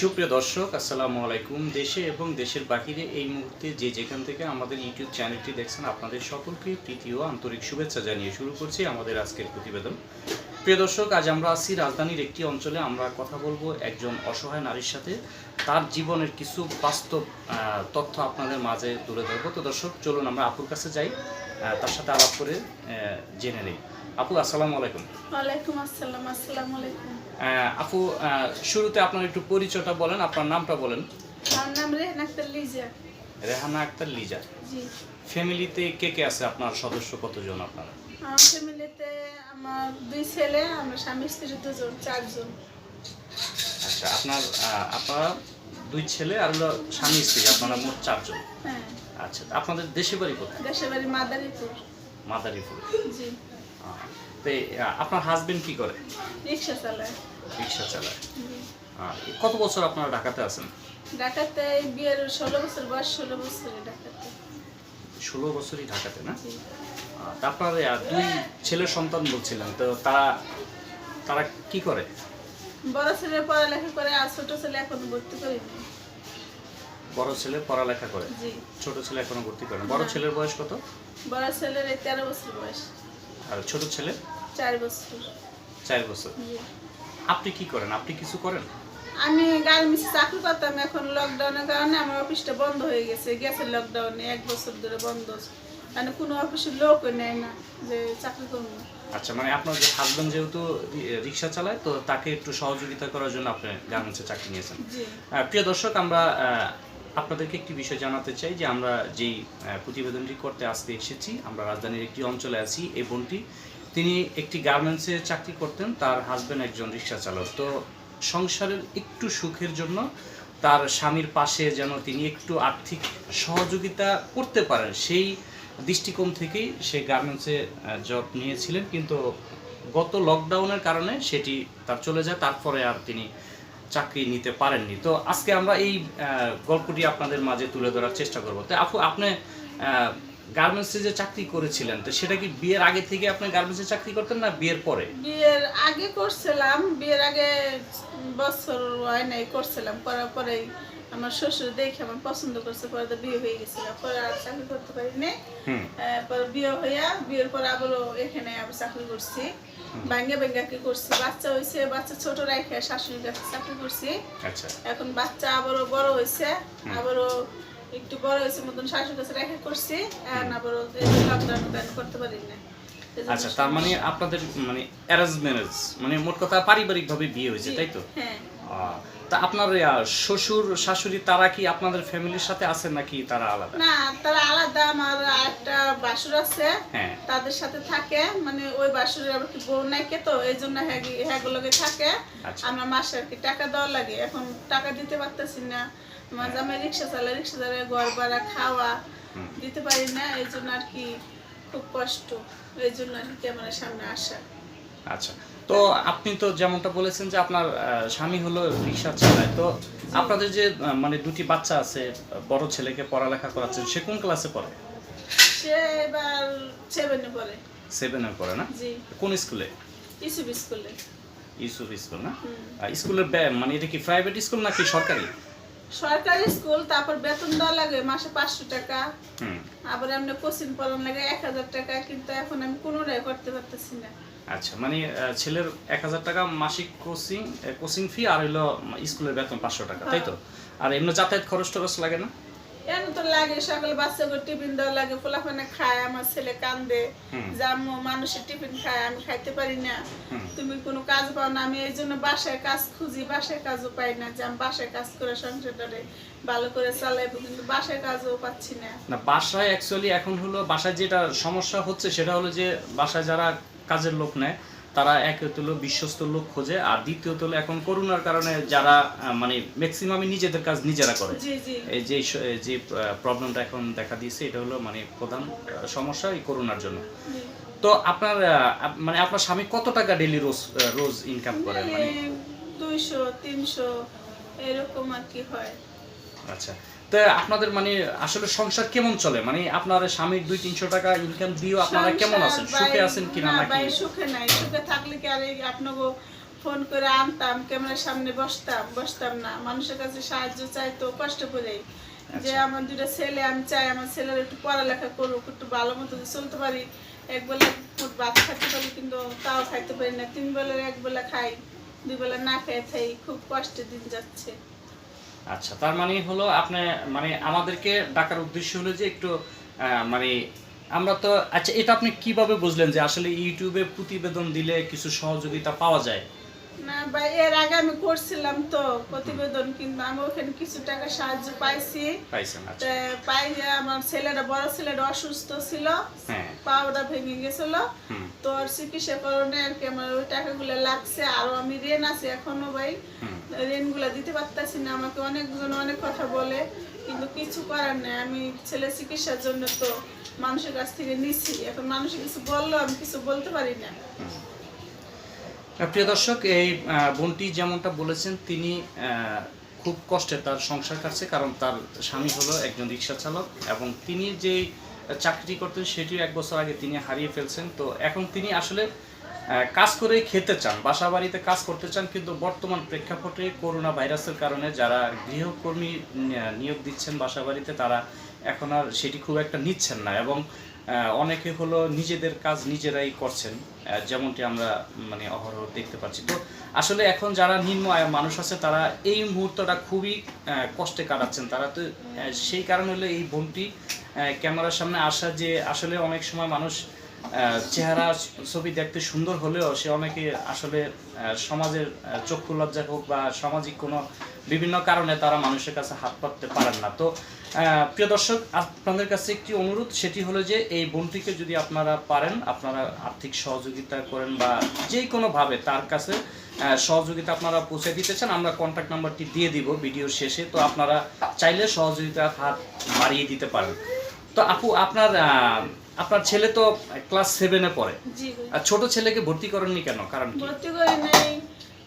সুপ্রিয় দর্শক, আসসালামু আলাইকুম। দেশে এবং দেশের বাহিরে এই মুহূর্তে যে যেখান থেকে আমাদের ইউটিউব চ্যানেলটি দেখছেন, আপনাদের সকলকে প্রীতি ও আন্তরিক শুভেচ্ছা জানিয়ে শুরু করছি আমাদের আজকের প্রতিবেদন। প্রিয় দর্শক আজ আমরা আছি রাজধানীর একটি অঞ্চলে। আমরা কথা বলব একজন অসহায় নারীর সাথে। তার জীবনের কিছু বাস্তব তথ্য আপনাদের মাঝে তুলে ধরবো। তো দর্শক চলুন আমরা আপুর কাছে যাই। তার সাথে আলাপ করে জেনে নিই। আপু আসসালামু আলাইকুম। ওয়ালাইকুম আসসালাম আসসালামু আলাইকুম। আপু শুরুতে আপনার একটু পরিচয়টা বলেন আপনার নামটা বলেন। আমার নাম রেহান আক্তার লিজা। রেহানা আক্তার লিজা। জি। ফ্যামিলিতে কে কে আছে? আপনার সদস্য কতজন আপনারা? আমার ফ্যামিলিতে আমার দুই ছেলে আমরা স্বামী স্ত্রী দুজন চারজন। আচ্ছা আপনার আপনারা দুই ছেলে আর হলো স্বামী স্ত্রী আপনারা মোট চারজন। হ্যাঁ। আচ্ছা আপনাদের দেশে বাড়ি কোথায়? দেশের বাড়ি মাদারীপুর। মাদারীপুর। জি। তো আপনার হাজবেন্ড কি করে? রিক্সা চালায়। রিক্সা চালায়। কত বছর আপনারা ঢাকাতে আছেন? ঢাকাতে বিয়ের ষোলো বছর বয়স ষোলো বছরে ঢাকাতে। ষোলো বছরই ঢাকাতে না? আপনার দুই ছেলে সন্তান বলছিলেন তো তারা তারা কি করে? বড় ছেলে পড়ালেখা করে আর ছোট ছেলে এখন ভর্তি করিনি বড় ছেলে পড়ালেখা করে? জি। ছোট ছেলে এখনও ভর্তি করে বড় ছেলের বয়স কত? বড় ছেলের তেরো বছর বয়স। আর ছোট ছেলে? চার বছর। চার বছর। আপনি কি করেন? আপনি কিছু করেন? আমি গার্মেন্টসে চাকরি করতাম এখন লকডাউনের কারণে আমার অফিসটা বন্ধ হয়ে গেছে। গেছে লকডাউনে এক বছর ধরে বন্ধ মানে কোনো অফিসের লোকও নেয় না যে চাকরি করব আচ্ছা মানে আপনার যে হাজবেন্ড যেহেতু রিক্সা চালায় তো তাকে একটু সহযোগিতা করার জন্য আপনি গার্মেন্টসে চাকরি নিয়েছেন। প্রিয় দর্শক আমরা আপনাদেরকে একটি বিষয় জানাতে চাই যে আমরা যেই প্রতিবেদনটি করতে আসতে এসেছি আমরা রাজধানীর একটি অঞ্চলে আছি এই বোনটি। তিনি একটি গার্মেন্টসে চাকরি করতেন তার হাজবেন্ড একজন রিক্সা চালক। তো সংসারের একটু সুখের জন্য তার স্বামীর পাশে যেন তিনি একটু আর্থিক সহযোগিতা করতে পারেন সেই দৃষ্টিকোণ থেকেই সে গার্মেন্টসে জব নিয়েছিলেন, কিন্তু গত লকডাউনের কারণে সেটি তার চলে যায়, তারপরে আর তিনি চাকরি নিতে পারেননি। তো আজকে আমরা এই গল্পটি আপনাদের মাঝে তুলে ধরার চেষ্টা করব। তো আপু, আপনি গার্মেন্টসে যে চাকরি করেছিলেন তো সেটা কি বিয়ের আগে থেকে আপনি গার্মেন্টসে চাকরি করতেন না বিয়ের পরে? বিয়ের আগে করছিলাম বিয়ের আগে বছর হয় নাই করছিলাম করার পরেই আমার শ্বশুর দেখে আমার পছন্দ করছে পরে তো বিয়ে হয়ে গেছিল পরে আর চাকরি করতে পারিনি হুম। আহ, পরে বিয়ে হইয়া বিয়ের পর আবারও এখানে আবার চাকরি করছি। ব্যাঙ্গে ভাঙ্গে কি করছি বাচ্চা হয়েছে বাচ্চা ছোট রাখে শাশুড়ির কাছে চাকরি করছি। আচ্ছা। এখন বাচ্চা আবারও বড় হয়েছে আবারও একটু বড় হয়েছে মতন কাছে রেখে করছি লকডাউন করতে পারি না আচ্ছা তার মানে আপনাদের মানে অ্যারেঞ্জ ম্যারেজ মানে মোট কথা পারিবারিকভাবে বিয়ে হয়েছে তাই তো? হ্যাঁ। তা আপনার শ্বশুর শাশুড়ি তারা কি আপনাদের ফ্যামিলির সাথে আছেন নাকি তারা আলাদা? না তারা আলাদা আমার একটা বাসুর আছে হ্যাঁ। তাদের সাথে থাকে মানে ওই বাসুরের আবার কি বউ নাইকে তো এই জন্য হ্যাগুলোকে থাকে। আচ্ছা। আমরা মাসে আর কি টাকা দেওয়া লাগে এখন টাকা দিতে পারতেছি না। রিক্সা চালাই রিক্সা চালাই ঘর ভাড়া খাওয়া দিতে পারি না এই জন্য আর কি খুব কষ্ট এই জন্য আর কি ক্যামেরার সামনে আসা। আচ্ছা তো আপনি তো যেমনটা বলেছেন যে আপনার স্বামী হলো রিক্সা চালায় তো আপনাদের যে মানে দুটি বাচ্চা আছে বড় ছেলেকে পড়ালেখা করাচ্ছেন সে কোন ক্লাসে পড়ে? সে এবার সেভেনে পড়ে। সেভেনে পড়ে না? জি। কোন স্কুলে? ইসুব স্কুলে। ইউসুফ স্কুল না? স্কুলের মানে এটা কি প্রাইভেট স্কুল নাকি সরকারি? সরকারি স্কুল তারপর বেতন দেওয়া লাগে মাসে পাঁচশো টাকা। আবার এমনি কোচিং পড়ান লাগে এক হাজার টাকা কিন্তু এখন আমি কোনোটাই করতে পারতেছি না। আচ্ছা মানে ছেলের এক হাজার টাকা মাসিক কোচিং কোচিং ফি আর হইল স্কুলের বেতন পাঁচশো টাকা তাই তো? আর এমনি যাতায়াত খরচ টরচ লাগে না? এমন তো লাগে সকালে বাচ্চাকে টিফিন দেওয়া লাগে ফোলাফানে খায় আমার ছেলে কান্দে। যে আম্মু মানুষের টিফিন খায় আমি খাইতে পারি না। তুমি কোনো কাজ পাও না আমি এই জন্য বাসায় কাজ খুঁজি বাসায় কাজও পাই না যে আমি বাসায় কাজ করে সংসারটারে ভালো করে চালাইবো কিন্তু বাসায় কাজও পাচ্ছি না। না বাসায় অ্যাকচুয়ালি এখন হলো বাসায় যেটা সমস্যা হচ্ছে সেটা হলো যে বাসায় যারা কাজের লোক নেয় তারা এক হলো বিশ্বস্ত লোক খোঁজে। আর দ্বিতীয়ত হলো এখন করোনার কারণে যারা মানে ম্যাক্সিমামই নিজেদের কাজ নিজেরা করে। এই যে যে প্রবলেমটা এখন দেখা দিয়েছে এটা হলো মানে প্রধান সমস্যা এই করোনার জন্য। তো আপনার মানে আপনার স্বামী কত টাকা ডেলি রোজ রোজ ইনকাম করে? মানে দুইশো তিনশো এরকম আর কি হয়। আচ্ছা। তো আপনাদের মানে আসলে সংসার কেমন চলে? মানে আপনার স্বামীর দুই তিনশো টাকা ইনকাম দিয়েও আপনারা কেমন আছেন? সুখে আছেন কিনা নাকি? সুখে নাই। সুখে থাকলে কি আর আপনাকে ফোন করে আনতাম ক্যামেরার সামনে বসতাম বসতাম না। মানুষের কাছে সাহায্য চাইতো কষ্ট করে। যে আচ্ছা। আমার দুটো ছেলে আমি চাই আমার ছেলের একটু পড়ালেখা করুক একটু ভালো মতো চলতে পারি। এক বেলা ফুট ভাত খাইতে পারি কিন্তু তাও খাইতে পারি না। তিন বেলার এক বেলা খাই দুই বেলা না খেয়ে খাই খুব কষ্টে দিন যাচ্ছে। আচ্ছা তার মানে হলো আপনি মানে আমাদেরকে ডাকার উদ্দেশ্য হলো যে একটু মানে আমরা তো আচ্ছা এটা আপনি কীভাবে বুঝলেন যে আসলে ইউটিউবে প্রতিবেদন দিলে কিছু সহযোগিতা পাওয়া যায়? না ভাই এর আগে আমি করছিলাম তো প্রতিবেদন কিন্তু আমি ওখানে কিছু টাকা সাহায্য পাইছি। আচ্ছা। পাই যে আমার ছেলেটা বড় ছেলেটা অসুস্থ ছিল হ্যাঁ। পাওটা ভেঙে গেছিল। তো আর চিকিৎসা করণে আর কি আমার ওই টাকাগুলো লাগছে আরও আমি ঋণ আছে এখনও ভাই। ঋণগুলো দিতে পারতাছি না আমাকে অনেকজন অনেক কথা বলে কিন্তু কিছু করার নেই। আমি ছেলে চিকিৎসার জন্য তো মানুষের কাছ থেকে নিছি। এখন মানুষ কিছু বলল আমি কিছু বলতে পারি না। প্রিয় দর্শক, এই বোনটি যেমনটা বলেছেন, তিনি খুব কষ্টে তার সংসার কাটছে, কারণ তার স্বামী হলো একজন রিক্সা চালক এবং তিনি যে চাকরিটি করতেন সেটিও এক বছর আগে তিনি হারিয়ে ফেলছেন। তো এখন তিনি আসলে কাজ করে খেতে চান বাসা বাড়িতে কাজ করতে চান, কিন্তু বর্তমান প্রেক্ষাপটে করোনা ভাইরাসের কারণে যারা গৃহকর্মী নিয়োগ দিচ্ছেন বাসা বাড়িতে তারা এখন আর সেটি খুব একটা নিচ্ছেন না এবং অনেকে হলো নিজেদের কাজ নিজেরাই করছেন। যেমনটি আমরা মানে অহরহ দেখতে পাচ্ছি। তো আসলে এখন যারা নিম্ন আয়ের মানুষ আছে, তারা এই মুহূর্তটা খুবই কষ্টে কাটাচ্ছেন। তারা তো সেই কারণে হলো এই বোনটি ক্যামেরার সামনে আসা যে আসলে অনেক সময় মানুষ চেহারা, ছবি দেখতে সুন্দর হলেও সে অনেকে আসলে সমাজের চক্ষু লজ্জা হোক বা সামাজিক কোনো বিভিন্ন কারণে তারা মানুষের কাছে হাত পাততে পারেন না। তো প্রিয় দর্শক, আপনাদের কাছে একটি অনুরোধ, সেটি হলো যে এই বোনটিকে যদি আপনারা পারেন, আপনারা আর্থিক সহযোগিতা করেন বা যে কোনোভাবে তার কাছে সহযোগিতা আপনারা পৌঁছে দিতে চান, আমরা কন্ট্যাক্ট নাম্বারটি দিয়ে দিব ভিডিওর শেষে। তো আপনারা চাইলে সহযোগিতার হাত বাড়িয়ে দিতে পারেন। তো আপু, আপনার আপনার ছেলে তো ক্লাস সেভেনে পড়ে। জি আর ছোট ছেলেকে ভর্তি করেননি কেন? কারণ কি? ভর্তি করি নাই।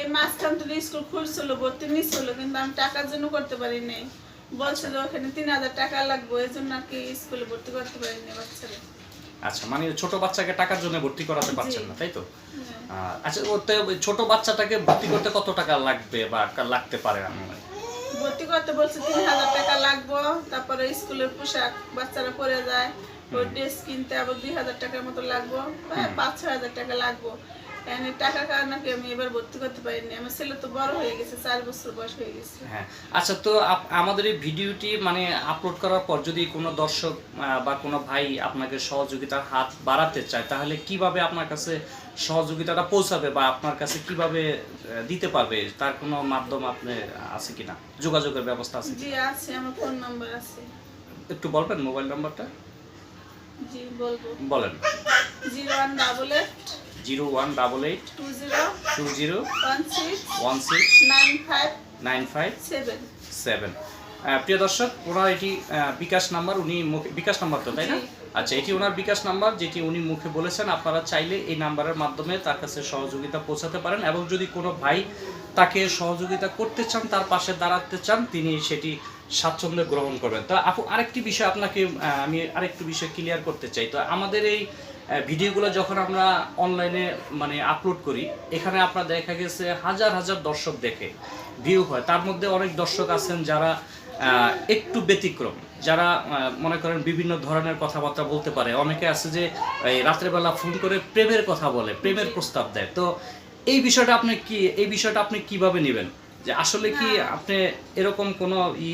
এই মাঝখান থেকে স্কুল খুলছিল ভর্তি নিচ্ছিল কিন্তু আমি টাকার জন্য করতে পারি নাই। বলছিল ওখানে তিন হাজার টাকা লাগবে এই জন্য আর কি স্কুলে ভর্তি করতে পারি নাই বাচ্চারা আচ্ছা মানে ছোট বাচ্চাকে টাকার জন্য ভর্তি করাতে পারছেন না তাই তো? হ্যাঁ। আচ্ছা ওতে ওই ছোট বাচ্চাটাকে ভর্তি করতে কত টাকা লাগবে বা লাগতে পারে আনুমানিক? ভর্তি করতে বলছে তিন হাজার টাকা লাগবে তারপরে স্কুলের পোশাক বাচ্চারা পরে যায়। ওই ড্রেস কিনতে আবার দুই হাজার টাকার মতো লাগবো পাঁচ ছয় হাজার টাকা লাগবো। টাকার কারণে আমি এবার ভর্তি করতে পারিনি। আমার ছেলে তো বড় হয়ে গেছে চার বছর বয়স হয়ে গেছে। হ্যাঁ আচ্ছা তো আমাদের এই ভিডিওটি মানে আপলোড করার পর যদি কোনো দর্শক বা কোনো ভাই আপনাকে সহযোগিতার হাত বাড়াতে চায় তাহলে কীভাবে আপনার কাছে সহযোগিতাটা পৌঁছাবে বা আপনার কাছে কীভাবে দিতে পারবে? তার কোনো মাধ্যম আপনি আছে কিনা? যোগাযোগের ব্যবস্থা আছে জি আছে আমার ফোন নাম্বার আছে। একটু বলবেন মোবাইল নাম্বারটা? জি বলব। বলেন। Zero one double eight zero one double eight two zero two zero one six one six nine five nine five seven. Seven. প্রিয় দর্শক ওনার এটি বিকাশ নাম্বার উনি মুখে বিকাশ নাম্বার তো তাই না? আচ্ছা এটি ওনার বিকাশ নাম্বার যেটি উনি মুখে বলেছেন আপনারা চাইলে এই নাম্বারের মাধ্যমে তার কাছে সহযোগিতা পৌঁছাতে পারেন এবং যদি কোনো ভাই তাকে সহযোগিতা করতে চান তার পাশে দাঁড়াতে চান তিনি সেটি স্বাচ্ছন্দ্যে গ্রহণ করবেন। তো আপু, আরেকটি বিষয় আপনাকে আমি আরেকটি বিষয় ক্লিয়ার করতে চাই। তো আমাদের এই ভিডিওগুলো যখন আমরা অনলাইনে মানে আপলোড করি, এখানে আপনার দেখা গেছে হাজার হাজার দর্শক দেখে ভিউ হয়। তার মধ্যে অনেক দর্শক আছেন যারা একটু ব্যতিক্রম, যারা মনে করেন বিভিন্ন ধরনের কথাবার্তা বলতে পারে। অনেকে আছে যে, এই রাত্রেবেলা ফোন করে প্রেমের কথা বলে, প্রেমের প্রস্তাব দেয়। তো এই বিষয়টা আপনি কি, এই বিষয়টা আপনি কীভাবে নেবেন? যে আসলে কি আপনি এরকম কোনো ই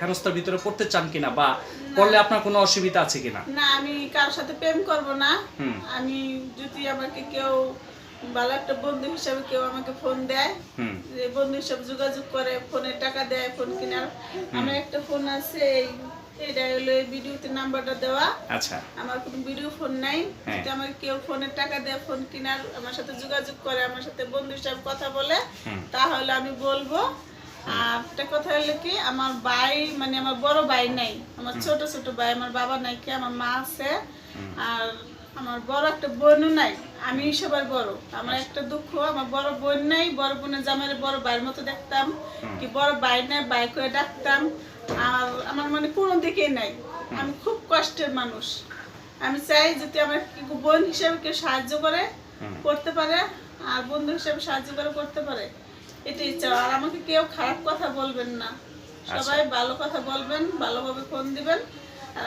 হেনস্থার ভিতরে পড়তে চান কিনা বা করলে আপনার কোনো অসুবিধা আছে কিনা? না আমি কারোর সাথে প্রেম করব না। আমি যদি আমাকে কেউ ভালো একটা বন্ধু হিসাবে কেউ আমাকে ফোন দেয়। যে বন্ধু হিসাবে যোগাযোগ করে ফোনে টাকা দেয় ফোন কেনার আমার একটা ফোন আছে এই- এটা হলো ভিডিওতে নাম্বারটা দেওয়া। আচ্ছা। আমার কোনো ভিডিও ফোন নাই। হ্যাঁ। যদি কেউ ফোনের টাকা দেয় ফোন কেনার আমার সাথে যোগাযোগ করে আমার সাথে বন্ধু হিসাবে কথা বলে তাহলে আমি বলব। আর একটা কথা হলো কি আমার ভাই মানে আমার বড় ভাই নাই। আমার ছোট ছোট ভাই আমার বাবা নাই কি আমার মা আছে। আর আমার বড় একটা বোনও নাই। আমি সবার বড়। আমার একটা দুঃখ আমার বড় বোন নাই বড় বোনের জামাইয়ের বড় ভাইয়ের মতো দেখতাম কি বড় ভাই নাই ভাই করে ডাকতাম আর আমার মানে কোনো দিকেই নাই। আমি খুব কষ্টের মানুষ। আমি চাই যদি আমার বোন হিসাবে কেউ সাহায্য করে করতে পারে আর বন্ধু হিসেবে সাহায্য করে করতে পারে। এটাই ইচ্ছা আর আমাকে কেউ খারাপ কথা বলবেন না। সবাই ভালো কথা বলবেন ভালোভাবে ফোন দিবেন।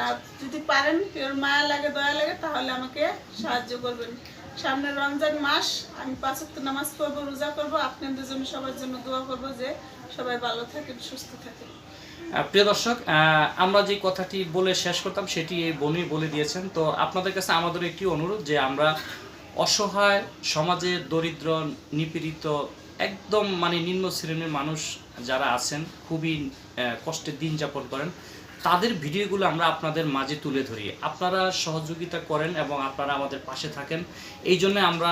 আর যদি পারেন কেউ মায়া লাগে দয়া লাগে তাহলে আমাকে সাহায্য করবেন। সামনে রমজান মাস আমি পাঁচ ওয়াক্ত নামাজ পড়ব রোজা করব আপনাদের জন্য সবার জন্য দোয়া করব যে সবাই ভালো থাকেন সুস্থ থাকেন। প্রিয় দর্শক আমরা যে কথাটি বলে শেষ করতাম সেটি এই বনি বলে দিয়েছেন। তো আপনাদের কাছে আমাদের একটি অনুরোধ যে আমরা অসহায় সমাজে দরিদ্র নিপীড়িত একদম মানে নিম্ন শ্রেণির মানুষ যারা আছেন খুবই আহ, কষ্টের দিন যাপন করেন। তাদের ভিডিওগুলো আমরা আপনাদের মাঝে তুলে ধরি। আপনারা সহযোগিতা করেন এবং আপনারা আমাদের পাশে থাকেন। এই জন্য আমরা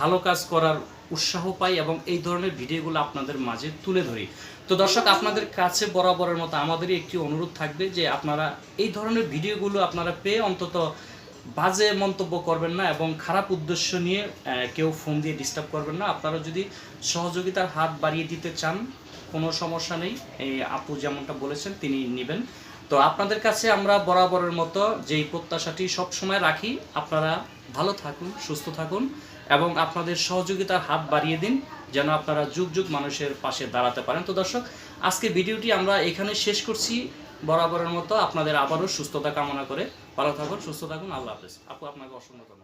ভালো কাজ করার উৎসাহ পাই এবং এই ধরনের ভিডিওগুলো আপনাদের মাঝে তুলে ধরি। তো দর্শক, আপনাদের কাছে বরাবরের মতো আমাদেরই একটি অনুরোধ থাকবে যে আপনারা এই ধরনের ভিডিওগুলো আপনারা পেয়ে অন্তত বাজে মন্তব্য করবেন না এবং খারাপ উদ্দেশ্য নিয়ে কেউ ফোন দিয়ে ডিস্টার্ব করবেন না। আপনারা যদি সহযোগিতার হাত বাড়িয়ে দিতে চান, কোনো সমস্যা নেই। এই আপু যেমনটা বলেছেন, তিনি নেবেন। তো আপনাদের কাছে আমরা বরাবরের মতো যেই প্রত্যাশাটি সবসময় রাখি, আপনারা ভালো থাকুন, সুস্থ থাকুন এবং আপনাদের সহযোগিতার হাত বাড়িয়ে দিন যেন আপনারা যুগ যুগ মানুষের পাশে দাঁড়াতে পারেন। তো দর্শক, আজকে ভিডিওটি আমরা এখানে শেষ করছি। বরাবরের মতো আপনাদের আবারও সুস্থতা কামনা করে ভালো থাকুন, সুস্থ থাকুন। আল্লাহ হাফেজ। আপু, আপনাকে অসংখ্য